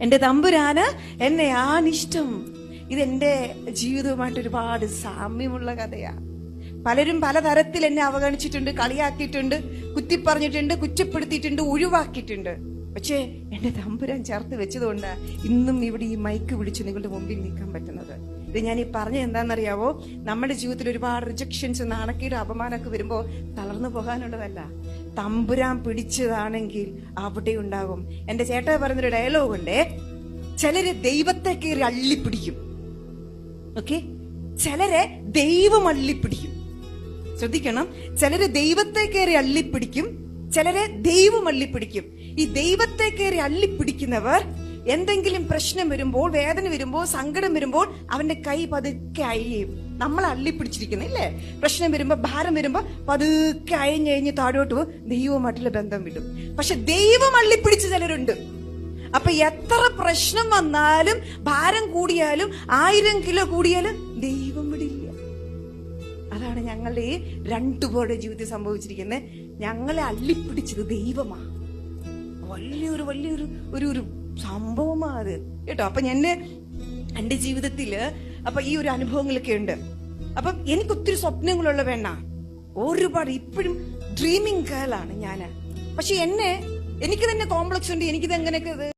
എന്റെ തമ്പുരാന് എന്നെ ആണിഷ്ടം ഇതെന്റെ ജീവിതവുമായിട്ട് ഒരുപാട് സാമ്യമുള്ള കഥയാ. പലരും പലതരത്തിൽ എന്നെ അവഗണിച്ചിട്ടുണ്ട് കളിയാക്കിയിട്ടുണ്ട് കുത്തിപ്പറഞ്ഞിട്ടുണ്ട് കുറ്റപ്പെടുത്തിയിട്ടുണ്ട് ഒഴിവാക്കിയിട്ടുണ്ട്. പക്ഷേ എന്റെ തമ്പുരാൻ ചേർത്ത് വെച്ചതുകൊണ്ട് ഇന്നും ഇവിടെ ഈ മൈക്ക് പിടിച്ച് നിങ്ങളുടെ മുമ്പിൽ നിൽക്കാൻ പറ്റുന്നത്. ഇത് ഞാൻ ഈ പറഞ്ഞ എന്താണെന്നറിയാവോ? നമ്മുടെ ജീവിതത്തിൽ ഒരുപാട് റിജക്ഷൻസ് നാണക്കേട് അപമാനമൊക്കെ വരുമ്പോൾ തളർന്നു പോകാനുള്ളതല്ല. തമ്പുരാൻ പിടിച്ചതാണെങ്കിൽ അവിടെ ഉണ്ടാകും. എന്റെ ചേട്ടൻ പറഞ്ഞൊരു ഡയലോഗ് ഉണ്ട്. ചിലര് ദൈവത്തെ കയറി അള്ളിപ്പിടിക്കും. ഓക്കെ ചിലരെ ദൈവം അള്ളിപ്പിടിക്കും. ശ്രദ്ധിക്കണം. ചിലര് ദൈവത്തെ കയറി അള്ളിപ്പിടിക്കും. ചിലരെ ദൈവം അള്ളിപ്പിടിക്കും. ഈ ദൈവത്തെ കയറി അള്ളിപ്പിടിക്കുന്നവർ എന്തെങ്കിലും പ്രശ്നം വരുമ്പോൾ വേദന വരുമ്പോൾ സങ്കടം വരുമ്പോൾ അവന്റെ കൈ പതുക്കെ അഴിയും. നമ്മൾ അള്ളിപ്പിടിച്ചിരിക്കുന്നില്ലേ പ്രശ്നം വരുമ്പോൾ ഭാരം വരുമ്പോൾ പതുക്കെ അഴിഞ്ഞഴിഞ്ഞ് താഴോട്ട് പോകും. ദൈവവുമായിട്ടുള്ള ബന്ധം വിടും. പക്ഷെ ദൈവം അള്ളിപ്പിടിച്ച് ചിലരുണ്ട്. അപ്പൊ എത്ര പ്രശ്നം വന്നാലും ഭാരം കൂടിയാലും ആയിരം കിലോ കൂടിയാലും ദൈവം വിടില്ല. അതാണ് ഞങ്ങളുടെ ഈ രണ്ടു പേരുടെ ജീവിതത്തിൽ സംഭവിച്ചിരിക്കുന്നത്. ഞങ്ങളെ അള്ളിപ്പിടിച്ചത് ദൈവമാ. വലിയൊരു വലിയൊരു ഒരു ഒരു സംഭവമാ അത്. കേട്ടോ? അപ്പൊ എന്നെ എന്റെ ജീവിതത്തിൽ അപ്പൊ ഈ ഒരു അനുഭവങ്ങളൊക്കെ ഉണ്ട്. അപ്പം എനിക്ക് ഒത്തിരി സ്വപ്നങ്ങളുള്ള വേണ്ട ഒരുപാട് ഇപ്പോഴും ഡ്രീമിങ് ആണ് ഞാൻ പക്ഷെ എന്നെ എനിക്ക് തന്നെ കോംപ്ലക്സ് ഉണ്ട് എനിക്കിത് എങ്ങനെയൊക്കെ